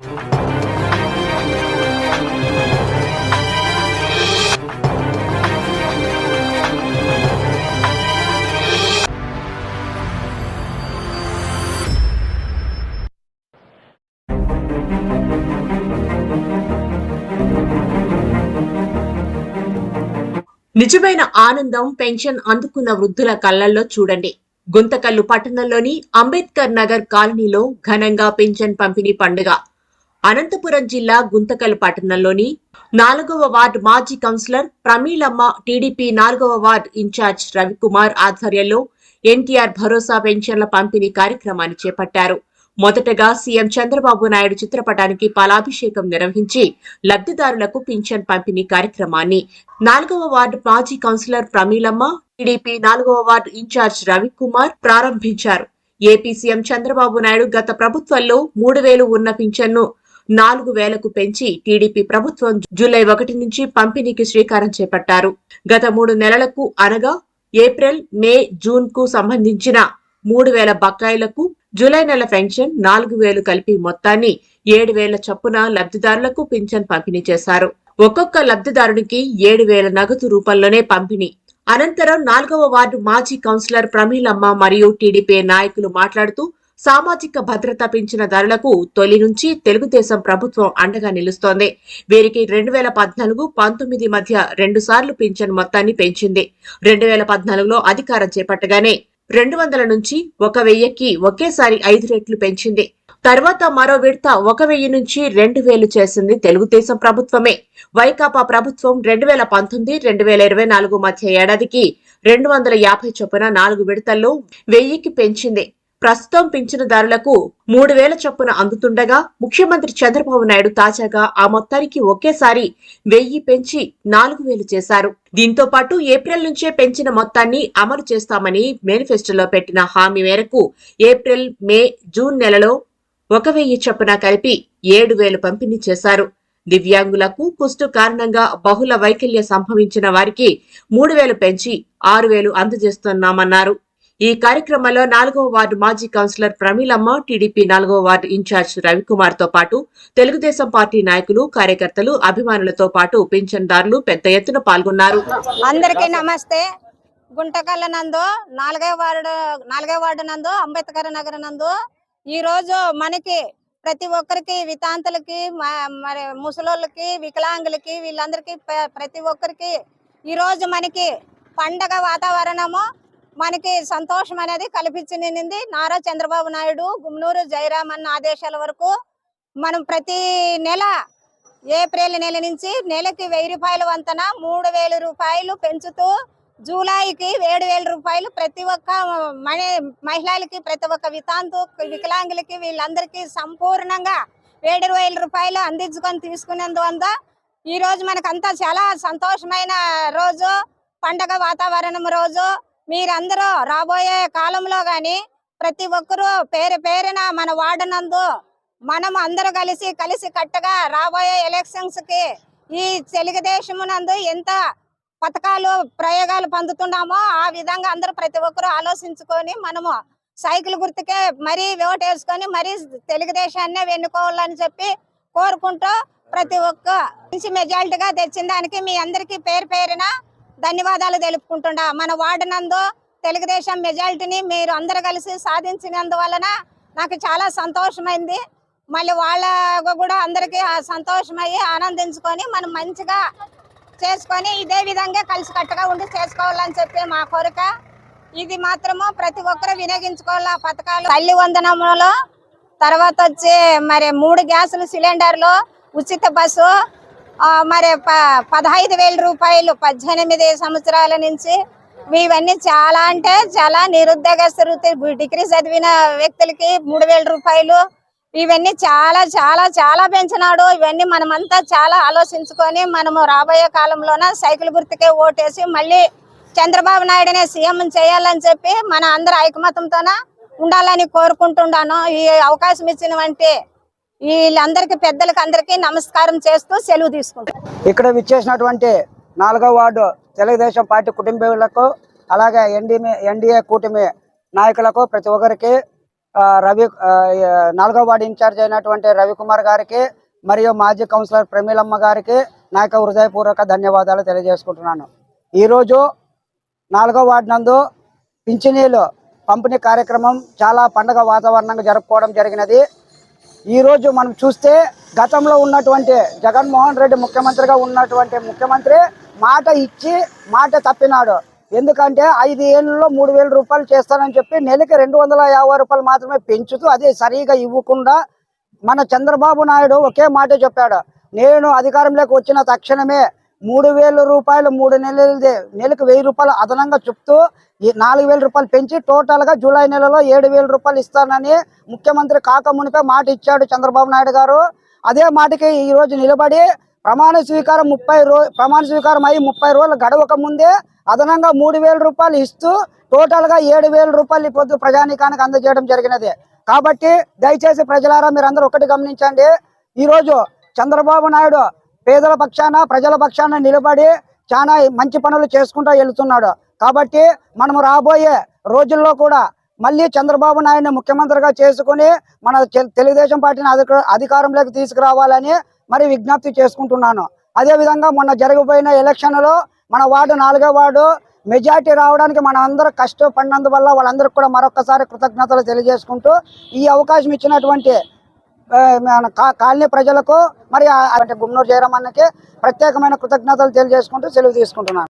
నిజమైన ఆనందం పెన్షన్ అందుకున్న వృద్ధుల కళ్ళల్లో చూడండి. గుంతకల్లు పట్టణంలోని అంబేద్కర్ నగర్ కాలనీలో ఘనంగా పెన్షన్ పంపిణీ పండుగ. అనంతపురం జిల్లా గుంతకల్ పట్టణంలోని నాలుగవ వార్డు మాజీ కౌన్సిలర్ ప్రమీలమ్మ టీడీపీ నాలుగవ వార్డు ఇన్ఛార్జ్ రవికుమార్ ఆధ్వర్యంలో ఎన్టీఆర్ భరోసా పెన్షన్ల పంపిణీ కార్యక్రమాన్ని చేపట్టారు. మొదటగా సీఎం చంద్రబాబు నాయుడు చిత్రపటానికి పాలాభిషేకం నిర్వహించి లబ్ధిదారులకు పింఛన్ పంపిణీ కార్యక్రమాన్ని నాలుగవ వార్డు మాజీ కౌన్సిలర్ ప్రమీలమ్మ టీడీపీ నాలుగవ వార్డు ఇన్ఛార్జ్ రవికుమార్ ప్రారంభించారు. ఏపీ సీఎం చంద్రబాబు నాయుడు గత ప్రభుత్వంలో మూడు వేలు ఉన్న పింఛన్ను నాలుగు వేలకు పెంచి టీడీపీ ప్రభుత్వం జూలై ఒకటి నుంచి పంపిణీకి శ్రీకారం చేపట్టారు. గత మూడు నెలలకు అనగా ఏప్రిల్ మే జూన్కు సంబంధించిన మూడు వేల బకాయిలకు జూలై నెల పెన్షన్ నాలుగు వేలు కలిపి మొత్తాన్ని ఏడు వేల చొప్పున లబ్ధిదారులకు పింఛన్ పంపిణీ చేశారు. ఒక్కొక్క లబ్ధిదారునికి ఏడు వేల నగదు రూపంలోనే పంపిణీ. అనంతరం నాలుగవ వార్డు మాజీ కౌన్సిలర్ ప్రమీలమ్మ మరియు టీడీపీ నాయకులు మాట్లాడుతూ సామాజిక భద్రత పెంచిన ధరలకు తొలి నుంచి తెలుగుదేశం ప్రభుత్వం అండగా నిలుస్తోంది. వీరికి రెండు వేల పద్నాలుగు పంతొమ్మిది మధ్య రెండు సార్లు పింఛన్ మొత్తాన్ని పెంచింది. రెండు వేల పద్నాలుగులో అధికారం చేపట్టగానే రెండు వందల నుంచి ఒక వెయ్యికి ఒకేసారి ఐదు రెట్లు పెంచింది. తర్వాత మరో విడత ఒక వెయ్యి నుంచి రెండు వేలు చేసింది తెలుగుదేశం ప్రభుత్వమే. వైకాపా ప్రభుత్వం రెండు వేల పంతొమ్మిది రెండు వేల ఇరవై నాలుగు మధ్య ఏడాదికి రెండు వందల యాభై చొప్పున నాలుగు విడతల్లో వెయ్యికి పెంచింది. ప్రస్తుతం పింఛనుదారులకు మూడు వేల చొప్పున అందుతుండగా ముఖ్యమంత్రి చంద్రబాబు నాయుడు తాజాగా ఆ మొత్తానికి ఒకేసారి వెయ్యి పెంచి నాలుగు వేలు చేశారు. దీంతో పాటు ఏప్రిల్ నుంచే పెంచిన మొత్తాన్ని అమలు చేస్తామని మేనిఫెస్టోలో పెట్టిన హామీ మేరకు ఏప్రిల్ మే జూన్ నెలలో ఒక వెయ్యి చొప్పున కలిపి ఏడు వేలు పంపిణీ చేశారు. దివ్యాంగులకు కుష్టు కారణంగా బహుళ వైకల్య సంభవించిన వారికి మూడు వేలు పెంచి ఆరు వేలు అందజేస్తున్నామన్నారు. ఈ కార్యక్రమంలో నాలుగవ వార్డు మాజీ కౌన్సిలర్ ప్రమీలమ్మ టీడీపీ నాలుగవ వార్డు ఇన్ఛార్జ్ రవికుమార్తో పాటు తెలుగుదేశం పార్టీ నాయకులు కార్యకర్తలు అభిమానులతో పాటు పింఛన్దారులు పెద్ద ఎత్తున పాల్గొన్నారు. అందరికీ నమస్తే. గుంటకల్ల నందు నాలుగవ వార్డు నాలుగవ వార్డు నందు అంబేద్కర్ నగర్ నందు ఈ రోజు మనకి ప్రతి ఒక్కరికి వితాంతులకి మరి ముసలోళ్ళకి వికలాంగులకి వీళ్ళందరికీ ప్రతి ఒక్కరికి ఈ రోజు మనకి పండగ వాతావరణము మనకి సంతోషం అనేది కల్పించింది నారా చంద్రబాబు నాయుడు గుమ్నూరు జయరామ్ అన్న ఆదేశాల వరకు మనం ప్రతి నెల ఏప్రిల్ నెల నుంచి నెలకి వెయ్యి రూపాయల వంతన మూడు వేల రూపాయలు పెంచుతూ జూలైకి ఏడు వేల రూపాయలు ప్రతి ఒక్క మణి మహిళలకి ప్రతి ఒక్క వితాంతు వికలాంగులకి వీళ్ళందరికీ సంపూర్ణంగా ఏడు వేల రూపాయలు అందించుకొని తీసుకునేందువల్ల ఈ రోజు మనకంతా చాలా సంతోషమైన రోజు. పండగ వాతావరణం రోజు. మీరందరూ రాబోయే కాలంలో గాని ప్రతి ఒక్కరూ పేరు పేరున మన వార్డునందు మనం అందరూ కలిసి కలిసి కట్టగా రాబోయే ఎలక్షన్స్కి ఈ తెలుగుదేశం నందు ఎంత పథకాలు ప్రయోగాలు పొందుతున్నామో ఆ విధంగా అందరూ ప్రతి ఒక్కరూ ఆలోచించుకొని మనము సైకిల్ గుర్తుకే మరీ ఓటు వేసుకొని మరీ తెలుగుదేశాన్నే వెన్నుకోవాలని చెప్పి కోరుకుంటూ ప్రతి ఒక్క మంచి మెజారిటీగా తెచ్చిన దానికి మీ అందరికీ పేరు పేరున ధన్యవాదాలు తెలుపుకుంటుండా. మన వార్డు నందు తెలుగుదేశం మెజారిటీని మీరు అందరు కలిసి సాధించినందువలన నాకు చాలా సంతోషమైంది. మళ్ళీ వాళ్ళ కూడా అందరికీ సంతోషమయ్యి ఆనందించుకొని మనం మంచిగా చేసుకొని ఇదే విధంగా కలిసికట్టుగా ఉండి చేసుకోవాలని చెప్పి మా కోరిక. ఇది మాత్రము ప్రతి ఒక్కరు వినియోగించుకోవాలి ఆ పథకాలు. తల్లి వందనములో తర్వాత వచ్చి మరి మూడు గ్యాసులు సిలిండర్లు ఉచిత బస్సు మరి ప- పదహైదు వేల రూపాయలు పద్దెనిమిది సంవత్సరాల నుంచి ఇవన్నీ చాలా అంటే చాలా నిరుద్యోగస్తులు డిగ్రీ చదివిన వ్యక్తులకి మూడు వేల రూపాయలు. ఇవన్నీ చాలా చాలా చాలా పెంచినాడు. ఇవన్నీ మనమంతా చాలా ఆలోచించుకొని మనము రాబోయే కాలంలోన సైకిల్ గుర్తుకే ఓటేసి మళ్ళీ చంద్రబాబు నాయుడునే సీఎం చేయాలని చెప్పి మన అందరి ఐకమత్యంతోన ఉండాలని కోరుకుంటున్నాను. ఈ అవకాశం ఇచ్చినవంటి వీళ్ళందరికీ పెద్దలకి అందరికీ నమస్కారం చేస్తూ సెలవు తీసుకుంటారు ఇక్కడ విచ్చేసినటువంటి నాలుగో వార్డు తెలుగుదేశం పార్టీ కుటుంబీకులకు అలాగే ఎన్డీఏ ఎన్డీఏ కూటమి నాయకులకు ప్రతి ఒక్కరికి రవి నాలుగో వార్డు ఇన్ఛార్జ్ అయినటువంటి రవికుమార్ గారికి మరియు మాజీ కౌన్సిలర్ ప్రమీలమ్మ గారికి నా యొక్క హృదయపూర్వక ధన్యవాదాలు తెలియజేసుకుంటున్నాను. ఈరోజు నాలుగో వార్డు నందు పింఛనీలు పంపిణీ కార్యక్రమం చాలా పండగ వాతావరణంగా జరుపుకోవడం జరిగినది. ఈరోజు మనం చూస్తే గతంలో ఉన్నటువంటి జగన్మోహన్ రెడ్డి ముఖ్యమంత్రిగా ఉన్నటువంటి ముఖ్యమంత్రి మాట ఇచ్చి మాట తప్పినాడు. ఎందుకంటే ఐదు ఏళ్ళలో మూడు వేల రూపాయలు చేస్తానని చెప్పి నెలకి రెండు వందల యాభై రూపాయలు మాత్రమే పెంచుతూ అది సరిగా ఇవ్వకుండా మన చంద్రబాబు నాయుడు ఒకే మాట చెప్పాడు. నేను అధికారంలోకి వచ్చిన తక్షణమే మూడు వేల రూపాయలు మూడు నెలలు నెలకు వెయ్యి రూపాయలు అదనంగా చెప్తూ ఈ నాలుగు వేల రూపాయలు పెంచి టోటల్గా జూలై నెలలో ఏడు వేల రూపాయలు ఇస్తానని ముఖ్యమంత్రి కాకమునిపై మాట ఇచ్చాడు చంద్రబాబు నాయుడు గారు. అదే మాటకి ఈ రోజు నిలబడి ప్రమాణ స్వీకారం ముప్పై రో ప్రమాణ స్వీకారం అయ్యి ముప్పై రోజులు గడవక ముందే అదనంగా మూడు వేల రూపాయలు ఇస్తూ టోటల్గా ఏడు వేల రూపాయలు ఈ పొద్దు ప్రజానీకానికి అందజేయడం జరిగినది. కాబట్టి దయచేసి ప్రజలారా మీరందరూ ఒకటి గమనించండి. ఈ రోజు చంద్రబాబు నాయుడు పేదల పక్షాన ప్రజల పక్షాన నిలబడి చాలా మంచి పనులు చేసుకుంటూ వెళుతున్నాడు. కాబట్టి మనము రాబోయే రోజుల్లో కూడా మళ్ళీ చంద్రబాబు నాయుడిని ముఖ్యమంత్రిగా చేసుకుని మన తెలుగుదేశం పార్టీని అధిక అధికారంలోకి తీసుకురావాలని మరి విజ్ఞప్తి చేసుకుంటున్నాను. అదేవిధంగా మొన్న జరగబోయిన ఎలక్షన్లో మన వార్డు నాలుగో వార్డు మెజార్టీ రావడానికి మన అందరూ కష్టపడినందువల్ల వాళ్ళందరికీ కూడా మరొకసారి కృతజ్ఞతలు తెలియజేసుకుంటూ ఈ అవకాశం ఇచ్చినటువంటి కాలనీ ప్రజలకు మరి ఆ- అంటే గుమ్మనూరు జయరామన్నకి ప్రత్యేకమైన కృతజ్ఞతలు తెలియజేసుకుంటూ సెలవు తీసుకుంటున్నాను.